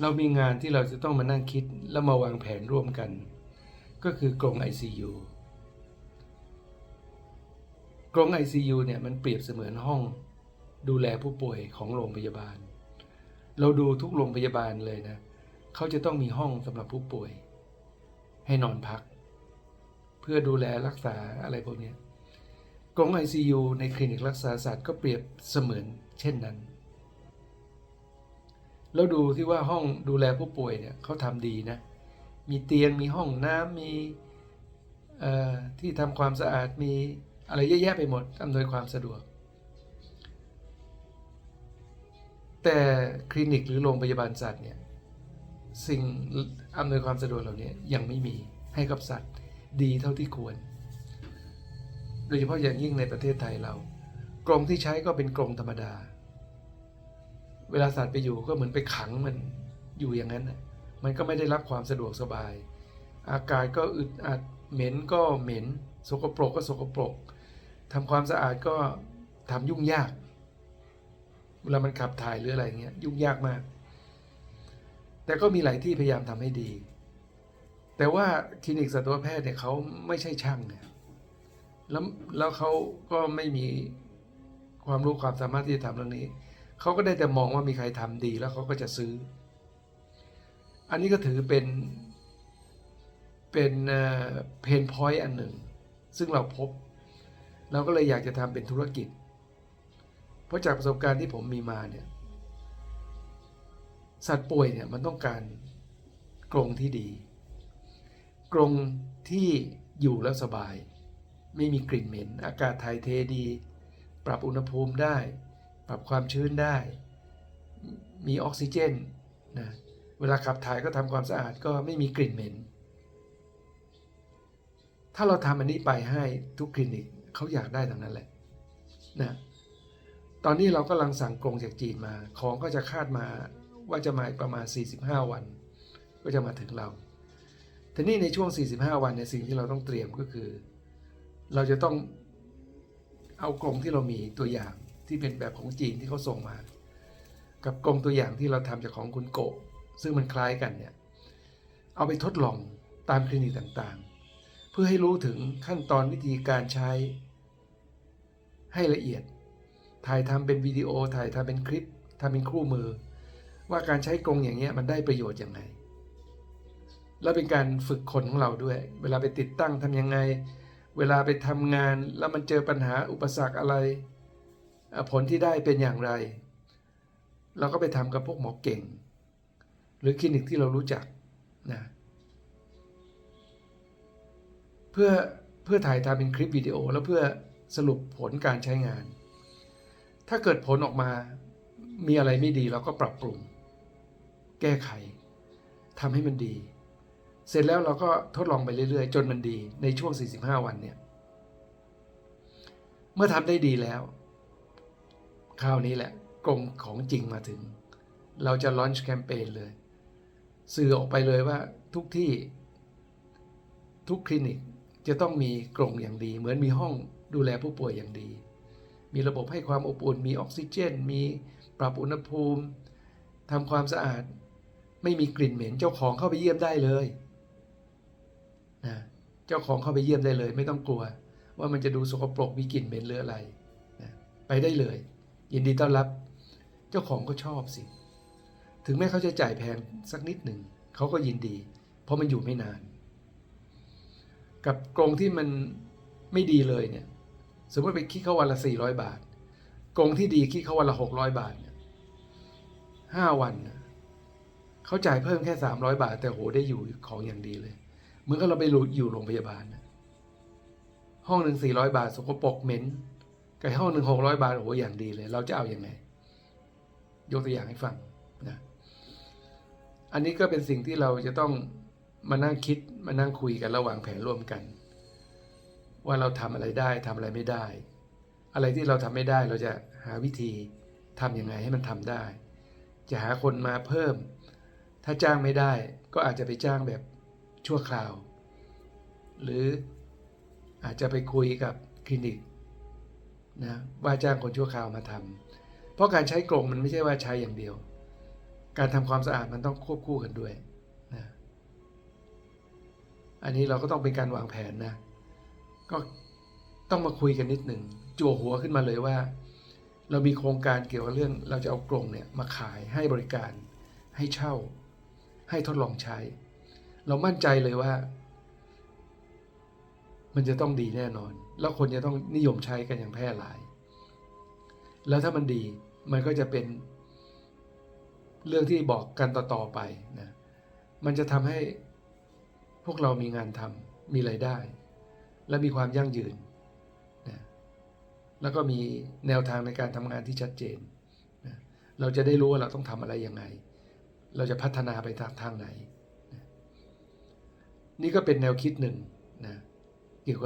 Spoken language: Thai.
เรามีงานที่เราจะต้องมานั่งคิดแล้วมาวางแผนร่วมกัน ก็คือกรง ICU กรง ICU เนี่ยมันเปรียบเสมือนห้องดูแลผู้ป่วยของโรงพยาบาล เราดูทุกโรงพยาบาลเลยนะ เขาจะต้องมีห้องสำหรับผู้ป่วย ให้นอนพัก เพื่อดูแลรักษาอะไรพวกนี้กรง ICU ในคลินิกรักษาศาสตร์ก็เปรียบเสมือนเช่นนั้น แล้วดูที่ว่าห้องดูแลผู้ป่วยเนี่ยเขาทำดีนะ มีเตียงมีห้องน้ำมีที่ทำความสะอาดมีอะไรเยอะแยะไปหมดอำนวยความสะดวก แต่คลินิกหรือโรงพยาบาลสัตว์เนี่ยสิ่งอำนวยความสะดวกเหล่านี้ยังไม่มีให้กับสัตว์ดีเท่าที่ควร โดยเฉพาะอย่างยิ่งในประเทศไทยเรา กรงที่ใช้ก็เป็นกรงธรรมดา เวลาสัตว์ไปอยู่ก็เหมือนไปขังมันอยู่อย่างนั้นนะมันก็ไม่ได้รับความสะดวกสบาย อากาศก็อึดอัดเหม็นก็เหม็น สกปรกก็สกปรกทำความสะอาดก็ทำยุ่งยาก เวลามันขับถ่ายหรืออะไรเงี้ยยุ่งยากมาก แต่ก็มีหลายที่พยายามทำให้ดี แต่ว่าคลินิกสัตวแพทย์เนี่ยเขาไม่ใช่ช่างเนี่ยแล้วแล้วเขาก็ไม่มีความรู้ความสามารถที่จะทำเรื่องนี้ เขาก็ได้แต่มองว่ามีใครทำดีแล้วเขาก็จะซื้อ อันนี้ก็ถือเป็นเป็นเพนพอยต์อันหนึ่ง ซึ่งเราพบ เราก็เลยอยากจะทำเป็นธุรกิจ เพราะจากประสบการณ์ที่ผมมีมาเนี่ยสัตว์ป่วยเนี่ยมันต้องการกรงที่ดี กรงที่อยู่แล้วสบาย ไม่มีกลิ่นเหม็น อากาศถ่ายเทดี ปรับอุณหภูมิได้ ปรับความชื้นได้ มีออกซิเจนนะเวลาขับถ่ายก็ทำความสะอาดก็ไม่มีกลิ่นเหม็น ถ้าเราทำอันนี้ไปให้ทุกคลินิกเขาอยากได้ทั้งนั้นแหละนะตอนนี้เรากำลังสั่งกรงจากจีนมา ของก็จะคาดมาว่าจะมาประมาณ 45 วัน ก็จะมาถึงเรา ทีนี้ในช่วง 45 วันเนี่ยสิ่งที่เราต้องเตรียมก็คือ เราจะต้องเอากรงที่เรามีตัวอย่าง ที่เป็นแบบของจีนที่เขาส่งมา กับกรงตัวอย่างที่เราทำจากของคุณโกะซึ่งมันคล้ายกันเนี่ยเอาไปทดลองตามคลินิกต่างๆ เพื่อให้รู้ถึงขั้นตอนวิธีการใช้ ให้ละเอียด ถ่ายทำเป็นวิดีโอถ่ายทำเป็นคลิปทำเป็นคู่มือ ว่าการใช้กรงอย่างเงี้ยมันได้ประโยชน์ยังไงแล้วเป็นการฝึกคนของเราด้วย เวลาไปติดตั้งทำยังไง เวลาไปทำงานแล้วมันเจอปัญหาอุปสรรคอะไร ผลที่ได้เป็นอย่างไร เราก็ไปทำกับพวกหมอเก่ง หรือคลินิกที่เรารู้จักนะเพื่อเพื่อถ่ายทำเป็นคลิปวิดีโอ แล้วเพื่อสรุปผลการใช้งาน ถ้าเกิดผลออกมามีอะไรไม่ดีเราก็ปรับปรุง แก้ไขทำให้มันดี เสร็จแล้วเราก็ทดลองไปเรื่อยๆ จนมันดีในช่วง 45 วันเนี่ย เมื่อทำได้ดีแล้ว คราวนี้แหละกรงของจริงมาถึง เราจะลอนช์แคมเปญเลย สื่อออกไปเลยว่าทุกที่ ทุกคลินิกจะต้องมีกรงอย่างดี เหมือนมีห้องดูแลผู้ป่วยอย่างดี มีระบบให้ความอบอุ่น มีออกซิเจน มีปรับอุณหภูมิทำความสะอาด ไม่มีกลิ่นเหม็นเจ้าของเข้าไปเยี่ยมได้เลยนะเจ้าของเข้าไปเยี่ยมได้เลย ไม่ต้องกลัว ว่ามันจะดูสกปรกมีกลิ่นเหม็นหรืออะไรนะไปได้เลย ยินดีต้อนรับ เจ้าของก็ชอบสิ ถึงแม้เขาจะจ่ายแพงสักนิดหนึ่ง เขาก็ยินดี เพราะมันอยู่ไม่นาน กับกรงที่มันไม่ดีเลยเนี่ย สมมติไปคิดเขาวันละสี่ร้อยบาท กรงที่ดีคิดเขาวันละหกร้อยบาทเนี่ยห้าวันเขาจ่ายเพิ่มแค่สามร้อยบาท แต่โหได้อยู่ของอย่างดีเลย เหมือนกับเราไปอยู่โรงพยาบาลนะห้องหนึ่งสี่ร้อยบาท สกปรกเหม็น กับห้องหนึ่งหกร้อยบาทโอ้โหอย่างดีเลย เราจะเอาอยัางไง ยกตัวอย่างให้ฟังนะอันนี้ก็เป็นสิ่งที่เราจะต้องมานั่งคิดมานั่งคุยกันระหว่างแผนร่วมกัน ว่าเราทำอะไรได้ทำอะไรไม่ได้ อะไรที่เราทำไม่ได้เราจะหาวิธีทำยังไงให้มันทำได้ จะหาคนมาเพิ่ม ถ้าจ้างไม่ได้ก็อาจจะไปจ้างแบบชั่วคราว หรืออาจจะไปคุยกับคลินิก นะว่าจ้างคนชั่วคราวมาทำเพราะการใช้กรงมันไม่ใช่ว่าใช้อย่างเดียว การทำความสะอาดมันต้องควบคู่กันด้วยนะอันนี้เราก็ต้องเป็นการวางแผนนะ ก็ต้องมาคุยกันนิดหนึ่งจั่วหัวขึ้นมาเลยว่า เรามีโครงการเกี่ยวกับเรื่อง เราจะเอากรงเนี่ยมาขายให้บริการ ให้เช่า ให้ทดลองใช้ เรามั่นใจเลยว่า มันจะต้องดีแน่นอน แล้วคนจะต้องนิยมใช้กันอย่างแพร่หลาย แล้วถ้ามันดีมันก็จะเป็นเรื่องที่บอกกันต่อๆไปนะมันจะทำให้พวกเรามีงานทำมีไรายได้ และมีความยั่งยืนนะแล้วก็มีแนวทางในการทำงานที่ชัดเจนนะเราจะได้รู้ว่าเราต้องทำอะไรยังไง เราจะพัฒนาไปทางทางไหนนะนี่ก็เป็นแนวคิดหนึ่งนะ เกี่ย